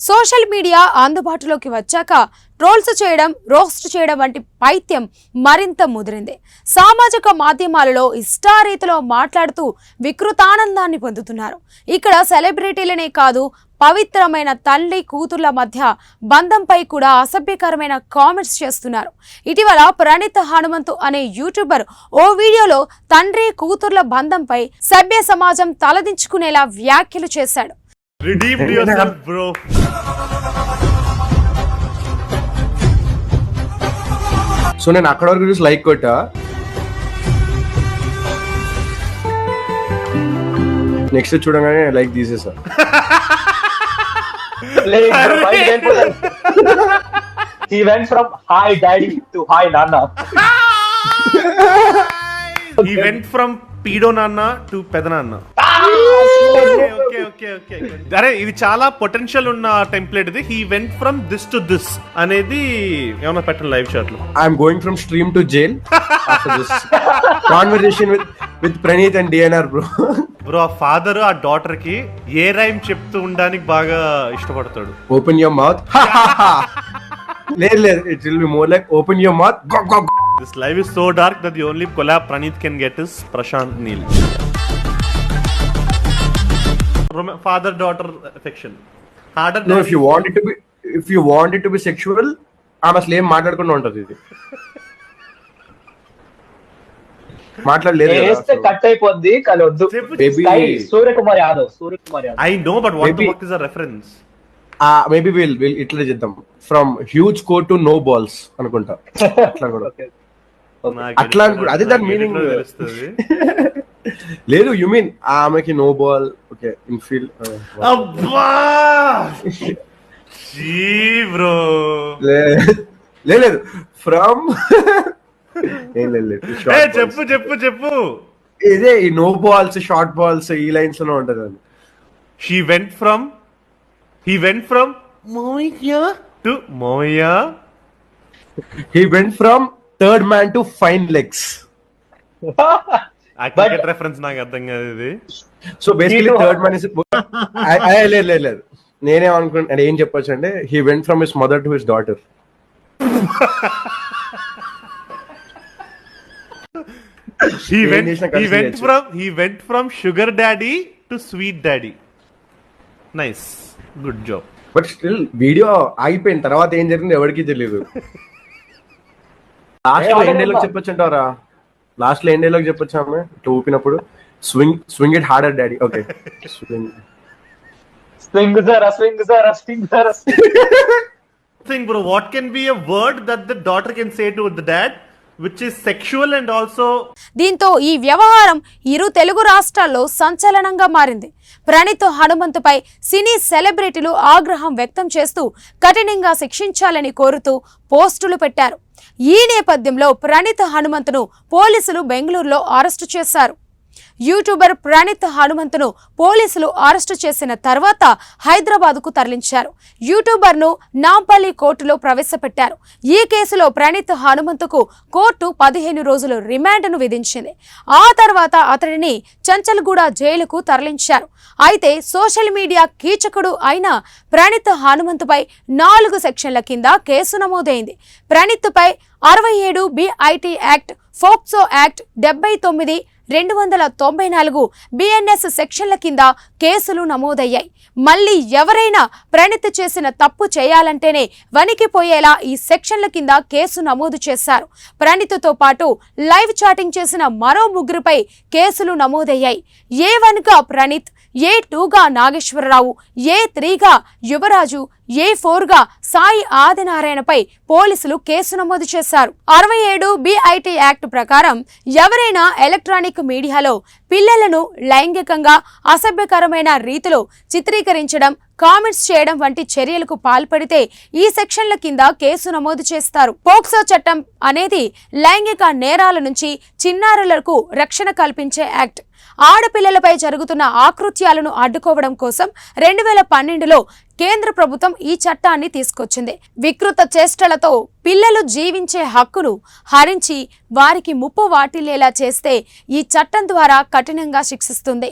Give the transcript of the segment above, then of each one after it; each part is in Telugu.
సోషల్ మీడియా అందుబాటులోకి వచ్చాక ట్రోల్స్ చేయడం రోస్ట్ చేయడం వంటి పైత్యం మరింత ముదిరింది. సామాజిక మాధ్యమాలలో ఇష్టారీతిలో మాట్లాడుతూ వికృతానందాన్ని పొందుతున్నారు. ఇక్కడ సెలబ్రిటీలనే కాదు పవిత్రమైన తల్లి కూతుర్ల మధ్య బంధంపై కూడా అసభ్యకరమైన కామెంట్స్ చేస్తున్నారు. ఇటీవల ప్రణీత్ హనుమంతు అనే యూట్యూబర్ ఓ వీడియోలో తండ్రి కూతుర్ల బంధంపై సభ్య సమాజం తలదించుకునేలా వ్యాఖ్యలు చేశాడు. Redeemed yourself, bro. సో నేను అక్కడ వరకు చూసి లైక్ కొట్టా నెక్స్ట్ చూడగానే లైక్ తీసేసా he went from- he went from hi daddy to hi nana. He went from పీడో నాన్న టు పెదనాన్న ఓకే ఓకే ఓకే అరే ఇది చాలా పొటెన్షియల్ ఉన్న టెంప్లెట్ ఇది. He went from this to this అనేది ఏమన్నా పెట్టండి లైవ్ షాట్లో. I'm going from stream to jail after this conversation with with Praneeth and D N R bro bro ఆ ఫాదర్ ఆ డాటర్కి ఏ రైమ్ చెప్తూ ఉండడానికి బాగా ఇష్టపడతాడు. ఓపెన్ యువర్ మౌత్ లేదు లేదు it will be more like open your mouth this live is so dark that the only collab Praneeth can get is Prashanth Neel father daughter affection harder no if you want it to be if you want it to be sexual ఆమె అసలు ఏం మాట్లాడకుండా ఉంటది ఇది. మాట్లాడలేదు వేస్తే. కట్ అయిపోద్ది కానీ వద్దు Suryakumar Yadav Suryakumar Yadav. I know but what work is a reference maybe will will ఇట్లా చేద్దాం. From huge core to no balls అనుకుంటా. అట్లా కూడా. అట్లా అదే దాని meaning. తెలుస్తుంది. లేదు యు మీన్ ఆమెకి no ball okay in feel అబ్బా! బ్రో. లేదు ఫ్రమ్. చెప్పు చెప్పు చెప్పు. ఇదే ఈ నో బాల్స్ షార్ట్ బాల్స్ ఈ లైన్స్లోనే ఉంటది అది. She went from he went from మోయ్యా to మోయ్యా he went from third man to fine legs cricket reference నాకు అర్థం కాదు ఇది. So basically third man is లేదు లేదు లేదు. ఏం చెప్పొచ్చు అంటే he went from his mother to his daughter he went he went. From he went from sugar daddy to sweet daddy nice good job but still video ఆగిపోయిన తర్వాత ఏం జరిగింది ఎవరికి తెలియదు లాస్ట్ చెప్పొచ్చు అంటారా లాస్ట్లో డేలోకి చెప్పొచ్చు ఆమె? ఇట్లా ఊపినప్పుడు. Swing swing it harder daddy okay swing swing జరా స్వింగ్ జరా స్వింగ్ జరా think bro what can be a word that the daughter can say to the dad which is sexual and also దీంతో ఈ వ్యవహారం ఇరు తెలుగు రాష్ట్రాల్లో సంచలనంగా మారింది. ప్రణీత్ హనుమంతుపై సినీ సెలబ్రిటీలు ఆగ్రహం వ్యక్తం చేస్తూ కఠినంగా శిక్షించాలని కోరుతూ పోస్టులు పెట్టారు. ఈ నేపథ్యంలో ప్రణీత్ హనుమంతును పోలీసులు బెంగళూరులో అరెస్టు చేశారు. యూట్యూబర్ ప్రణీత్ హనుమంతును పోలీసులు అరెస్టు చేసిన తర్వాత హైదరాబాద్కు తరలించారు. యూట్యూబర్ను నాంపల్లి కోర్టులో ప్రవేశపెట్టారు. ఈ కేసులో ప్రణీత్ హనుమంతుకు కోర్టు పదిహేను రోజులు రిమాండ్ను విధించింది. ఆ తర్వాత అతడిని చంచల్గూడ జైలుకు తరలించారు. అయితే సోషల్ మీడియా కీచకుడు అయిన ప్రణీత్ హనుమంతుపై నాలుగు సెక్షన్ల కింద కేసు నమోదైంది. ప్రణీత్పై అరవై ఏడు బిఐటి యాక్ట్ ఫోక్సో యాక్ట్ డెబ్బై తొమ్మిది రెండు వందల తొంభై నాలుగు బిఎన్ఎస్ సెక్షన్ల కింద కేసులు నమోదయ్యాయి. మళ్ళీ ఎవరైనా ప్రణీత్ చేసిన తప్పు చేయాలంటేనే వణికిపోయేలా ఈ సెక్షన్ల కింద కేసు నమోదు చేశారు. ప్రణిత్తో పాటు లైవ్ చాటింగ్ చేసిన మరో ముగ్గురుపై కేసులు నమోదయ్యాయి. ఏ వన్గా ప్రణీత్ ఏ టూగా నాగేశ్వరరావు ఏ త్రీగా యువరాజు ఏ ఫోర్గా సాయి ఆదినారాయణపై పోలీసులు కేసు నమోదు చేశారు. అరవై ఏడు బిఐటి యాక్ట్ ప్రకారం ఎవరైనా ఎలక్ట్రానిక్ మీడియాలో పిల్లలను లైంగికంగా అసభ్యకరమైన రీతిలో చిత్రీకరించడం కామెంట్స్ చేయడం వంటి చర్యలకు పాల్పడితే ఈ సెక్షన్ల కింద కేసు నమోదు చేస్తారు. పోక్సో చట్టం అనేది లైంగిక నేరాల నుంచి చిన్నారులకు రక్షణ కల్పించే యాక్ట్. ఆడపిల్లలపై జరుగుతున్న ఆకృత్యాలను అడ్డుకోవడం కోసం రెండు వేల పన్నెండులో కేంద్ర ప్రభుత్వం ఈ చట్టాన్ని తీసుకొచ్చింది. వికృత చేష్టలతో పిల్లలు జీవించే హక్కును హరించి వారికి ముప్పు వాటిల్లేలా చేస్తే ఈ చట్టం ద్వారా కఠినంగా శిక్షిస్తుంది.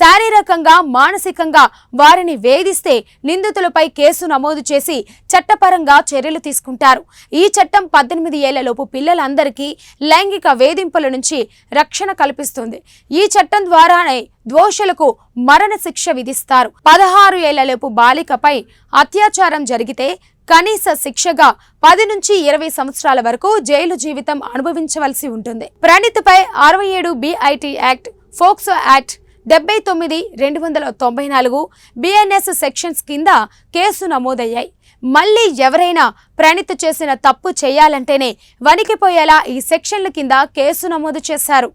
శారీరకంగా మానసికంగా వారిని వేధిస్తే నిందితులపై కేసు నమోదు చేసి చట్టపరంగా చర్యలు తీసుకుంటారు. ఈ చట్టం పద్దెనిమిది ఏళ్ళలోపు పిల్లలందరికీ లైంగిక వేధింపుల నుంచి రక్షణ కల్పిస్తుంది. ఈ చట్టం ద్వారానే దోషులకు మరణ శిక్ష విధిస్తారు. పదహారు ఏళ్ళలోపు బాలికపై అత్యాచారం జరిగితే కనీస శిక్షగా పది నుంచి ఇరవై సంవత్సరాల వరకు జైలు జీవితం అనుభవించవలసి ఉంటుంది. ప్రణీత్పై అరవై ఏడు బిఐటి యాక్ట్ ఫోక్సో యాక్ట్ డెబ్బై తొమ్మిది రెండు వందల తొంభై నాలుగు బిఎన్ఎస్ సెక్షన్స్ కింద కేసు నమోదయ్యాయి. మళ్ళీ ఎవరైనా ప్రణిత చేసిన తప్పు చేయాలంటేనే వణికిపోయేలా ఈ సెక్షన్ల కింద కేసు నమోదు చేశారు.